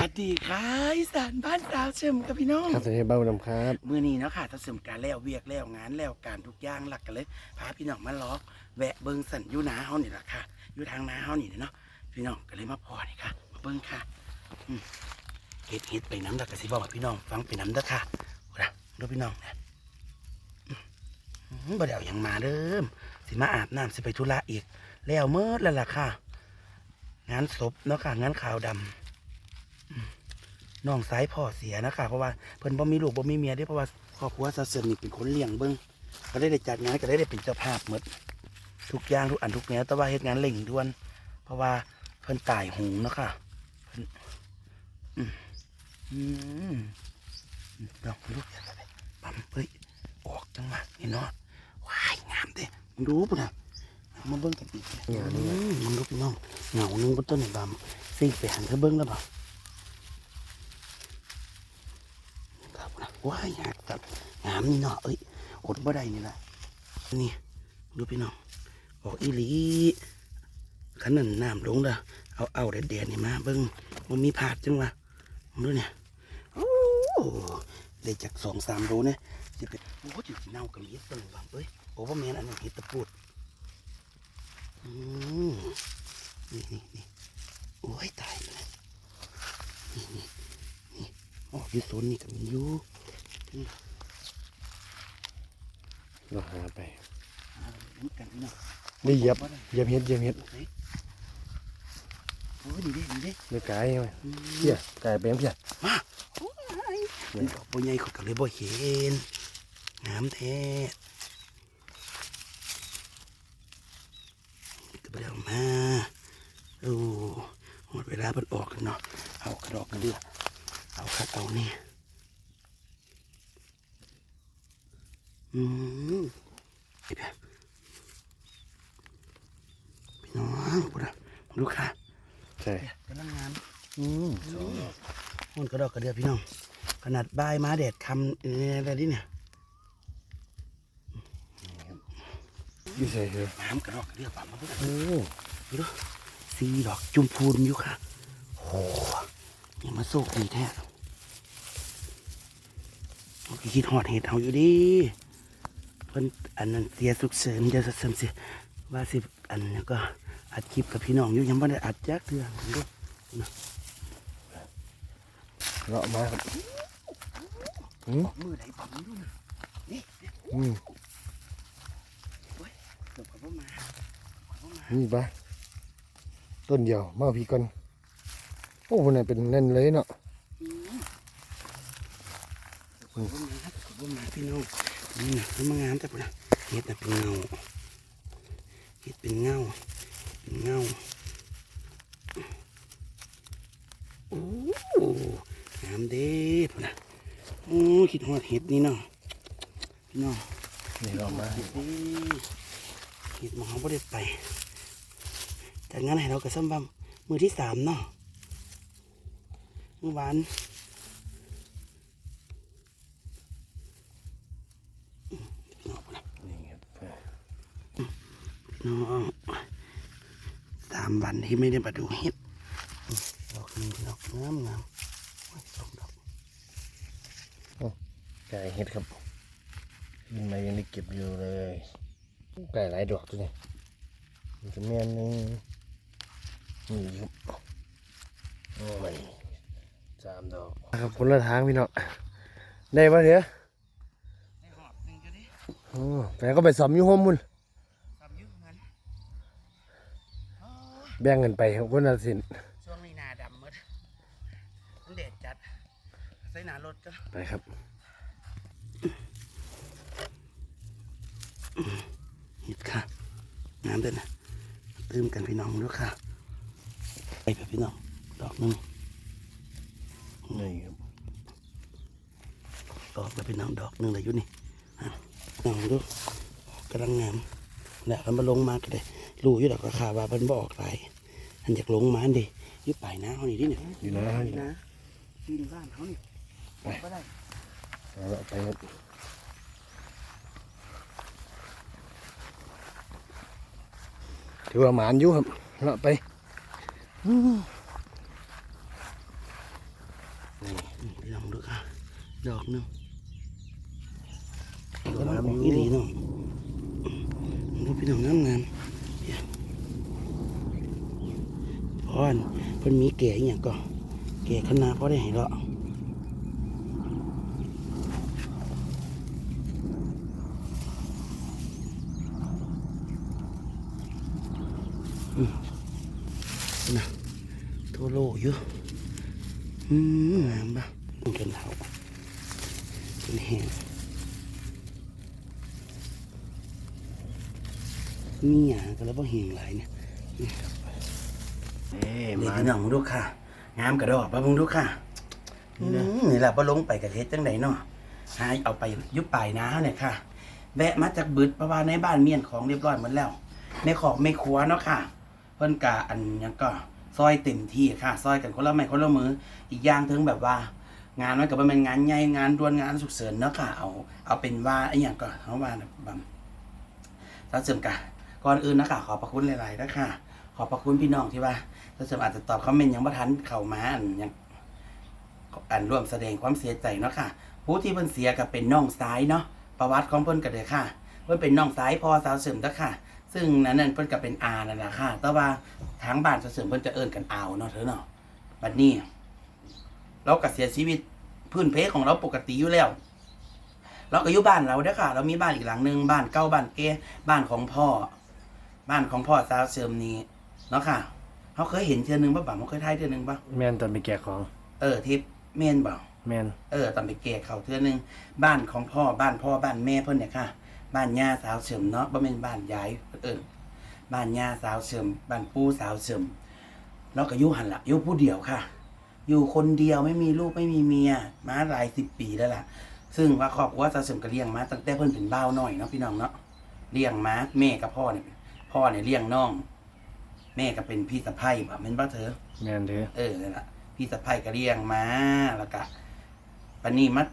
วัสดีค่ะอีสานบ้านสาวเชิมกับพี่น้องครับสวัสดีบ้านดำครับ มื่อนี้เนาะค่ะถ้าเสริมการแล้วเวียกแล้วงานแล้วการทุกอย่างหลักกันเลยพาพี่น้องมาล้อแวะเบิ้งสันอยูนาเฮานี่แหละค่ะอยู่ทางนาเฮานี่เนาะพี่น้องก็เลยมาพอนี่ค่ะ มาเบิ้งค่ะอืมเฮ็ดเฮ็ดไปน้ำดักกะสิบอกให้พี่น้องฟังไปน้ำเด้อค่ะโอ้ละดูพี่น้องนะอืมอืมบ่ได้เอาหยังมาเด้อสิมาอาบน้ำสิไปธุระอีก แล้วเมื่อแล้วล่ะค่ะ งานศพเนาะค่ะงานขาวดำ น้องสายพ่อเสียนะคะเพราะว่าเพิ่นบ่มีลูกบ่มีเมียเด้เพราะว่าครอบครัวซาเซินนี่เป็นคนเลี้ยงเบิ่งก็ได้ได้จัดงานก็ได้ได้เป็นเจ้าภาพหมดทุกอย่างทุกอันทุกแนวแต่ว่าเฮ็ดงานเร่งด่วน เพราะว่าเพิ่นตายหงเนาะค่ะเพิ่นอืมอืมดอกลูกอย่าไปปั๊มเฮ้ยออกจังหวะนี่เนาะว้ายงามเด้มึงดูปุ่นน่ะเอามาเบิ่งกันอีกเนี่ยอืมมึงดูพี่น้องเหงาหนึงบนต้นนี่บามซิ่งไปหันเธอเบิ่งแล้วบ่ครับนะ ว้ายหักจับงามนี่เนาะเอ้ยอดบ่ได้นี่แหละนี่ดูพี่น้องออกอีหลีขันนั่นน้ำลงเด้อเอาเอาแดดๆนี่มาเบิ้งมันมีผาดจังวะดูเนี่ยโอ้ได้จากสองสามโลเนี่ยจะเป็นโอ้จุดเน่ากับมีดตัวหนึ่งเอ้ยโอ้ว่าแมนอันนั้นเห็ดตะปูดอืมนี่นี่นี่โอ้ยตายเลยนี่นี่อ๋ออยู่โซนนี่ก็มีอยู่ เราหาไปอ่าเหมือนกันพี่น้องนี่เหยียบเหยียบเห็ดเหยียบเห็ดเฮ้ยโอ้ยดีเด้ดีเด้ไม่ไกลไหมอืมเพี้ยไก่เป็นเพี้ยมาโอ้ยมันดอกบัวใหญ่เขาก็เลยบ่เห็นงามแท้ก็ไปเอามาโอ้หมดเวลาเพิ่นออกแล้วเนาะเอากระดอกกระเดือเอาคัดเอานี่ อืมไอ้เพี้ยพี่น้องพูดอะมาดูค่ะใช่กำลังงามอืมมันกระดอกกระเดือพี่น้อง ขนาดบายมาแดดคำเอออะไรนี่เนี่ยอยู่ใช่เหรอน้ำกระดอกกระเดือป่ามาดูโอ้ดูสีดอกจุมพูนอยู่ค่ะโอ้ยังมาสู้ดีแท้โอเคคิดหอดเห็ดเอาอยู่ดีเพิ่นอันนั้นเสียสุกเสริมจะเสริมสิว่าสิอันนี้ก็อัดคลิปกับพี่น้องอยู่ยังไม่ได้อัดจักเทื่อดูเลาะมาครับอืมมือไหนผมดูนะนี่อืมเดี๋ยวผมมานี่ปะต้นเดียวมาพี่ก่อนโอ้คนไหนเป็นแน่นเลยเนาะขอบคุณมากขอบคุณมากพี่น้อง นี่นะมันมางามแต่ปะนะเห็ดน่ะเป็นเงาเห็ดเป็นเงาเป็นเงาโอ้งามเด้ปะนะโอ้คิดฮอดเห็ดนี่เนาะพี่น้องนี่เรามาเห็ดเด้เห็ดหมอไม่ได้ไปจากงานให้เรากับซ้ำบำมือที่สามเนาะเมื่อวาน พี่น้องปะนะ นี่ครับ น้องสามวันที่ไม่ได้มาดูเห็ดดอกหนึ่งดอกงามงามโอ้ยสองดอกไก่เห็ดครับยินมายังได้เก็บอยู่เลยไก่หลายดอกตัวนี้มันจะแม่นหนึงนี่ครับโอ้ยสามดอกครับคนละทางพี่เนาะได้ปะเถอะในหอบหนึ่งก็ได้โอ้แฟนก็ไปสอมอยู่ห้องมุน สามยุคมัน แบ่งกันไปครับคนละสินช่วงนี้หนาดำหมดมันแดดจัด ใส่หนารถก็ไปครับเห็ดค่ะงามเด้อนะตื่มกันพี่น้องด้วยค่ะ ไปกับพี่น้อง ดอกหนึงนี่ครับดอกแล้วพี่น้องดอกหนึงเลยอยู่นี่อะน้องดูกำลังงามแล้วมันมาลงมาก็ได้ รู้อยู่ดอกราคาว่ามันบออกหลายอันอยากลงมาอันดิอยึดปลายน้าเขานี่ดิเนี่ยอยู่นะนี่นะที่ดูบ้านเขานี่ไปก็ได้เอาละไปครับถือว่าหมานอยู่ครับเอาละไปค่ะดอกหนึงกำลังออกอีหลีเนาะดูพี่น้องงามงามๆเดี๋ยว พอนเพิ่นมีแก่อย่างก็แก่ขนาดพอได้ให้เลาะอืมนะโทโลกอยู่อืมงามปะมันเป็นเถาเป็นแห้งมีหยาก็แล้วพอแห้งหลายเนี่ย เอ้ยเด็กมาพี่น้องมึงดูค่ะ งามกระดอกปะมึงดูค่ะอืมนี่แหละพอลงไปกระเทศจังไดเนาะหายเอาไปยุบปลายน้าเนี่ยค่ะ แวะมาจากบึดเพราะว่าในบ้านเมียนของเรียบร้อยหมดแล้วไม่ขอบไม่ครัวเนาะค่ะ เพิ่นกะอันหยังก็ซอยเต็มที่ค่ะ ซอยกันคนละไม้คนละมือ อีกอย่างถึงแบบว่า งานมันก็บ่แม่นงานใหญ่งานด่วนงานฉุกเฉินเนาะค่ะ เอาเอาเป็นว่าไอ้หยังก็เฮาว่านะบัมถ้าเสริมกะก่อนอื่นนะคะขอบพระคุณหลายๆนะคะขอบพระคุณพี่น้องที่ว่า ถ้าเสริมอาจจะตอบคอมเมนต์ยังบ่ทันเข้ามาอันยังอันร่วมแสดงความเสียใจเนาะค่ะ ผู้ที่เพิ่นเสียก็เป็นน้องซ้ายเนาะประวัติของเพิ่นก็เด้อค่ะเพิ่นเป็นน้องซ้ายพอสาวเสริมเด้อค่ะ ซึ่งนั้นนั่นเพิ่นก็เป็นอานั่นแหละค่ะ แต่ว่าทางบ้านสาวเสริมเพิ่นจะเอิ้นกันอาวเนาะเธอเนาะบัดนี้เราก็เสียชีวิตพื้นเพของเราปกติอยู่แล้วเราก็อยู่บ้านเราเด้อค่ะ เรามีบ้านอีกหลังหนึ่งบ้านเก่าบ้านเก้บ้านของพ่อ บ้านของพ่อสาวเสริมนี้เนาะค่ะ เขาเคยเห็นเทื่อนึงป่ะบ่าเขาเคยทายเทื่อนึงป่ะแม่นตอนไปแกะของ เออทิพย์เมนบ่าแม่นเออตอนไปเกะเขาเทื่อนึงบ้านของพ่อบ้านพ่อบ้านแม่เพิ่นเนี่ยค่ะ บ้านย่าสาวเสริมเนาะบ่แม่นบ้านยายเอิ้นบ้านย่าสาวเสริมบ้านปู่สาวเสริมเราก็อยู่หันละอยู่ผู้เดียวค่ะ อยู่คนเดียวไม่มีลูกไม่มีเมียมาหลายสิบปีแล้วล่ะ ซึ่งว่าครอบครัวสาวเสริมก็เลี้ยงมาตั้งแต่เพิ่นเป็นบ่าวน้อยเนาะพี่น้องเนาะเลี้ยงมาแม่กับพ่อเนี่ยพ่อเนี่ยเลี้ยงน้อง แม่ก็เป็นพี่สะใภ้บ่แม่นบ่เธอ แม่นเด้อเออนั่นแหละพี่สะพ้ายก็เลี้ยงมาแล้วก็ปันนี้มัด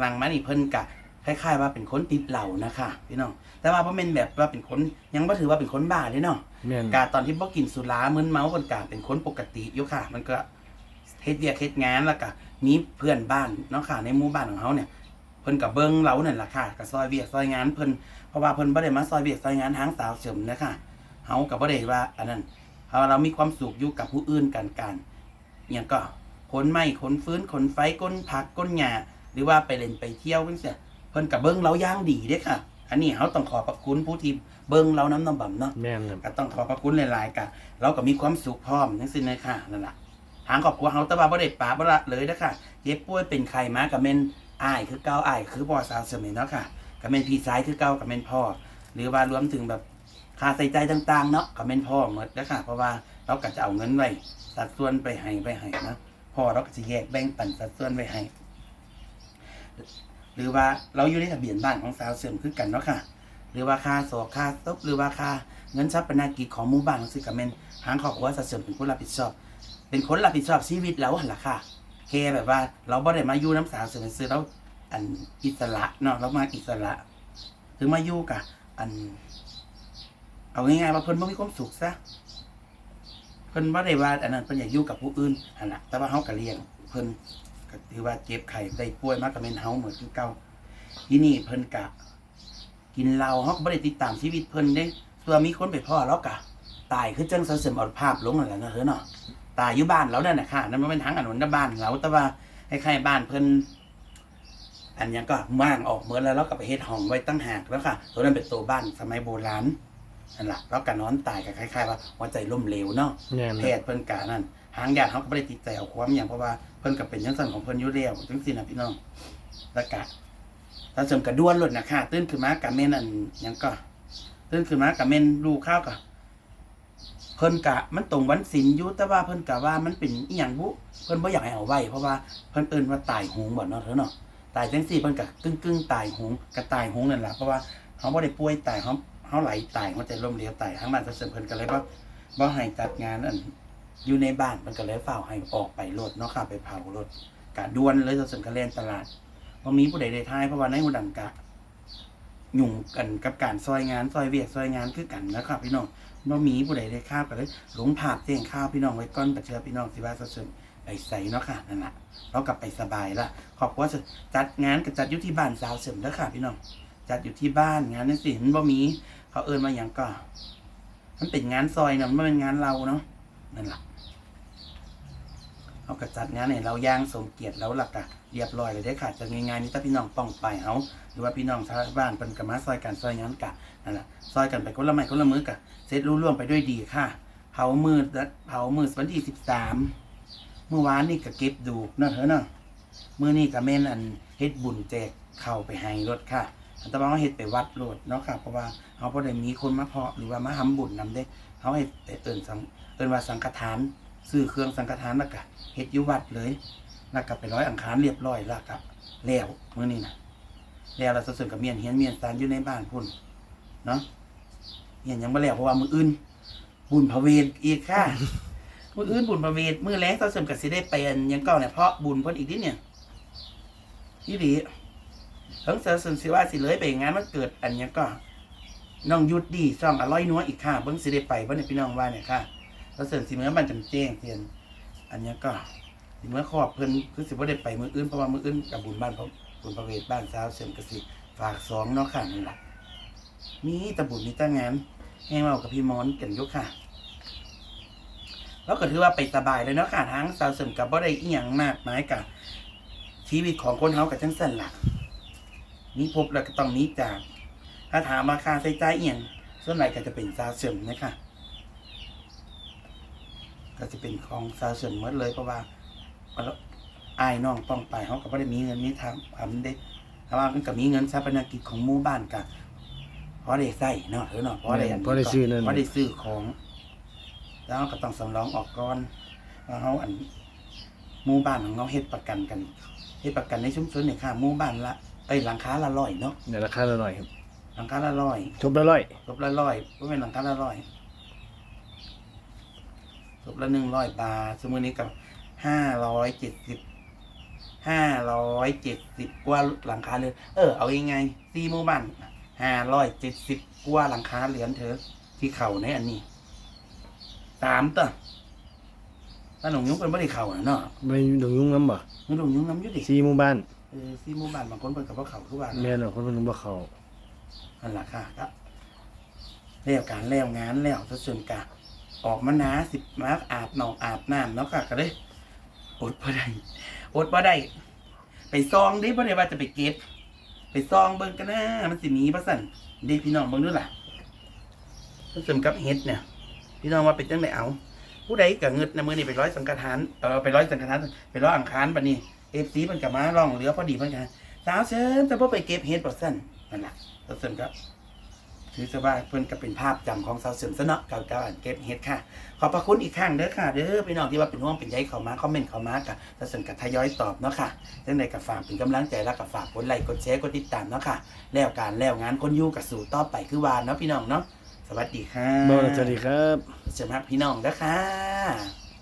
หลังๆมานี่เพิ่นกะคล้ายๆว่าเป็นคนติดเหล่านะคะพี่น้อง แต่ว่าบ่แม่นแบบว่าเป็นคนยังบ่ถือว่าเป็นคนบ้าเด้เนาะแม่นกาตอนที่บ่กินสุรามึนเมาเพิ่นกะเป็นคนปกติอยู่ค่ะ มันก็เฮ็ดเวียกเฮ็ดงานแล้วก็มีเพื่อนบ้านเนาะค่ะ ในหมู่บ้านของเฮาเนี่ยเพิ่นก็เบิ่งเรานั่นล่ะค่ะก็ซอยเวียกซอยงานเพิ่นเพราะว่าเพิ่นบ่ได้มาซอยเวียกซอยงานทางสาวเสริมนะคะ เฮาก็บ่ได้ว่า อันนั้นเพราะว่าเรามีความสุขอยู่กับผู้อื่นกันการอย่างก็ขนไม้ขนฟื้นขนไฟก้นผักก้นหญ้าหรือว่าไปเล่นไปเที่ยวเพิ่นเสียเพิ่นกับเบิ้งเราย่างดีเด้อค่ะ อันนี้เขาต้องขอบพระคุณผู้ที่เบิ้งเราน้ำน้ำบ่ำเนาะแม่นครับก็ต้องขอบพระคุณหลายๆกันเราก็มีความสุขพร้อมทั้งสิ้นเลยค่ะนั่นแหละทางครอบครัวเขาแตะว่าบ่ได้ป่าบ่ละเลยนะค่ะเจ็บป่วยเป็นไข้มากับเม่นอ้ายคือเก้าอ้ายคือพ่อสาวเสมอเนาะค่ะกับเม่นพี่ชายคือเก้ากับเม่นพ่อ หรือว่ารวมถึงแบบ ค่าใส่ใจต่างๆเนาะกับเม่นพ่อหมดนะค่ะ เพราะว่าเราก็จะเอาเงินไว้สัดส่วนไปให้ไปให้นะพ่อเราก็จะแยกแบ่งปันสัดส่วนไว้ให้หรือว่าเราอยู่ในทะเบียนบ้านของสาวเสริมคือกันเนาะค่ะ หรือว่าค่าสอบค่าตบหรือว่าค่าเงินทรัพย์นากิจของหมู่บ้านของสิกาเมนทางครอบครัวสาวเสริมเป็นคนรับผิดชอบ เป็นคนรับผิดชอบชีวิตเราหันละค่ะแค่แบบว่า เราบ่ได้มาอยู่น้ำสาวเสริมซื้อเราอันอิสระเนาะเรามาอิสระ ถึงมาอยู่กับอัน เอาง่ายๆว่าเพิ่นบ่มีความสุขซะเพิ่นบ่ได้ว่าอันนั้นเพิ่นอยากอยู่กับผู้อื่นหั่นล่ะแต่ว่าเฮาก็เลี้ยง เพิ่นก็ถือว่าเจ็บไข้ได้ป่วยมาก็แม่นเฮาเหมือนคือเก่าที่นี่เพิ่นกะ กินเหล้าเฮาก็บ่ได้ติดตามชีวิตเพิ่นเด้ส่วนมีคนไปพ่อแล้วกะ ตายคือจังเสริมเอาภาพลงนั่นแหละเนาะเฮ้อเนาะตายอยู่บ้านเรานั่นน่ะค่ะนั่นมันเป็นทางอันนั้นบ้านเราแต่ว่าคล้ายๆบ้านเพิ่นอันยังก็ม่างออกเหมือนแล้วเราก็ไปเฮ็ดห้องไว้ตั้งหากแล้วค่ะตัวนั้นเป็นตัวบ้านสมัยโบราณ นั่นล่ะแล้วก็นอนตายก็คล้ายๆว่าหัวใจล้มเหลวเนาะแม่นแพทย์เพิ่นกะนั่นหางยาเขาก็บ่ได้ติดใจเอาความอย่างเพราะว่าเพิ่นก็เป็นจังซั่นของเพิ่นอยู่แล้วจังซี่นะพี่น้องแล้วก็ถ้าเสริมกระด้วนลดนะค่ะตื่นขึ้นมากะแม่นอันหยังก็ ตื่นขึ้นมากะแม่นลูกข้าวกะเพิ่นกะมันตรงวันศีลอยู่แต่ว่าเพิ่นกะว่ามันเป็นอีหยังบุเพิ่นบ่อยากให้เอาไว้เพราะว่าเพิ่นเอิ้นว่าตายโหงบ่เนาะเถอะเนาะตายจังซี่เพิ่นกะกึ่งๆตายโหงกะตายโหงนั่นล่ะเพราะว่าเฮาบ่ได้ป่วยตายเฮา เฮาไหลตายหัวใจล้มเหลวตายทางบ้านเสริมเพิ่นก็เลยว่าบ่ให้จัดงานอันอยู่ในบ้านมันก็เลยเฝ้าให้ออกไปรถเนาะค่ะไปเผารถกะดวนเลยสนกระเล่นตลาดพอมีผู้ใดได้ทายเพราะว่าในหุดังกะยุ่งกันกับการซอยงานซอยเวียกซอยงานคือกันนะครับพี่น้องบ่มีผู้ใดได้ข้าวก็เลยหลงภาพแจ้งข้าวพี่น้องไว้ก่อนประเชื่อพี่น้องสิว่าสนไปใส่เนาะค่ะนั่นแหละเรากลับไปสบายละครอบครัวจะจัดงานกับจัดอยู่ที่บ้านสาวเสริมแล้วค่ะพี่น้อง จัดอยู่ที่บ้านงานนั่นสิมันบ่มี เขาเอินมาอย่างก็มันเป็นงานซอยเนาะมันไม่เป็นงานเราเนาะนั่นแหละเอากระจัดงานเนี่ยเราย่างสมเกียรติแล้วหลักอะเรียบร้อยเลยได้อค่ะจะง่ายๆนี่ถ้าพี่น้องป้องไปเอาหรือว่าพี่น้องชาวบ้านเป็นกรรมาซอยกันซอยงานกะนั่นแหละซอยกันไปคนละไม้คนละมือกะเสร็จรู้ร่วงไปด้วยดีค่ะเผามือเผามือวันที่สิบสามเมื่อวานนี่ก็เก็บดูเนาะเถอะเนาะมื่อนี่ก็แม่นอันเฮ็ดบุญแจกเข้าไปให้รถค่ะ อันตรว่าเฮ็ดไปวัดโลดเนาะค่ะเพราะว่าเขาบ่ได้มีคนมาเพาะหรือว่ามาทำบุญนำเด้เขาให้แต่เอิ้นสังเอิ้นว่าสังฆทานซื้อเครื่องสังฆทานแล้วก็เฮ็ดอยู่วัดเลยแล้วก็ไปร้อยอังคารเรียบร้อยแล้วก็แล้วเมื้อนี้นะแล้วเราส่วนกับเมียนเฮียนเมียนซานอยู่ในบ้านพุ่นเนาะเฮียนยังบ่แล้วเพราะว่ามืออื่นบุญพระเวทอีกค่ะมืออื่นบุญพระเวทมือแรงเราสริมกับสิได้ไปอันยังเก่าเนี่ยเพราะบุญเพิ่นอีกนิดเนี่ยอีห ลีทั้งเสือสุนสิว่าสิเลยไปงานมันเกิดอันนี้ก็น้องยุดดีซ่องอร่อยนัวอีกค่ะเบิ้งสิได้ไปเบิ้งพี่น้องว่าเนี่ยค่ะแล้วเสือสิเมื่อมันจำเจ้งเตียนอันนี้ก็สิเมื่อครอบเพิ่นคือสิบ่ได้ไปมืออื่นเพราะว่ามืออื่นกับบุญบ้านผมบุญประเวทบ้านสาวเสริมกสิฝากสองเนาะค่ะนั่แหละมีตะบุญมีแตะงานแห้งเมากับพี่มอนกันยุค่ะแล้วก็ถือว่าไปสบายเลยเนาะค่ะทั้งสาวเสริมกับบ่ได้อีหยังมากมายกับชีวิตของคนเฮากับจังสั่นล่ะ มีพบแล้วก็ต้องมีจาก ถ้าถามมาค่าใช้จ่ายเอียงส่วนใหญ่ก็จะเป็นซาเสื่อมนะคะก็จะเป็นของซาเสื่อมหมดเลยเพราะว่าอายน้องป้องไปเขาก็ไม่ได้มีเงินนี้ทำทำได้แต่ว่ามันก็มีเงินทรัพยกิจของหมู่บ้านกันเพราะได้ใส่เนาะหรือเนาะเพราะได้อันเพราะได้ซื้อนั่นเพราะได้ซื้อของ แล้วก็ต้องสำรองออกก่อนว่าเขาอันหมู่บ้านของเขาเฮ็ดประกันกันเฮ็ดประกันในชุมชนเนี่ยค่ะหมู่บ้านละ เอ้ยหลังคาละร้อยเนาะเดี๋ยวราคาละหน่อยครับหลังคาละร้อยทบละร้อยศพละร้อยก็เป็นหลังคาละร้อยศพละหนึ่งร้อยบาทสมมุตินี้กับห้าร้อยเจ็ดสิบห้าร้อยเจ็ดสิบกว่าหลังคาเรือนเออเอายังไงซีหมู่บ้านห้าร้อยเจ็ดสิบกว่าหลังคาเรือนเถอะที่เข่าในอันนี้สามตัวถ้าหลงยุ้งเป็นบ่ได้เข่าน่ะเนาะไม่ดงยุ่งน้ำบ่นี่หลงยุ้งน้ำอยุดิซีหมู่บ้าน เออซีหมู่บ้านบางคนเป็นกับว่าเข่าทุกวันแม่นบ่คนเพิ่นบ่เข้านั่นแหละค่ะครับแล้วการแล้วงานแล้วจะส่วนกะออกมาหนาสิบมาอาบหนองอาบน้ำเนาะค่ะก็เลยอดบ่ได้อดบ่ได้ไปซองดิบ่ได้ว่าจะไปเก็บ ไปซองเบิ่งกันนะมันสิมีปะสั่นเด็พี่น้องเบิ่งดูล่ะผสมกับเฮ็ดเนี่ย พี่น้องว่าเป็นจังไดเอาผู้ใดก็เงิดนะมื้อนี้ไปร้อยสังฆทานเออไปร้อยสังฆทานไปร้อยอังคารบัดนี้ FC เพิ่นก็มาร้องเหลือพอดีเพิ่นก็สาวเชิญแต่บ่ไปเก็บเฮ็ดบ่สั่นนั่นล่ะสาวเสริมครับถือซะว่าเพื่อนก็เป็นภาพจำของสาวเสริมซะเนาะเก่าๆอันเก็บเฮ็ดค่ะ ขอบพระคุณอีกครั้งเด้อค่ะเด้อพี่น้องที่ว่าเป็นห่วงเป็นใยเข้ามาคอมเมนต์เข้ามากับสาวเสริมกับทยอยตอบเนาะค่ะจังใดกับฝากเป็นกำลังใจแล้วกับฝากกดไลค์กดแชร์กดติดตามเนาะค่ะ แล้วการแล้วงานคนอยู่กับสู่ต่อไปคือวานเนาะพี่น้องเนาะสวัสดีค่ะบ่สวัสดีครับสวัสดีครับพี่น้องเด้อค่ะ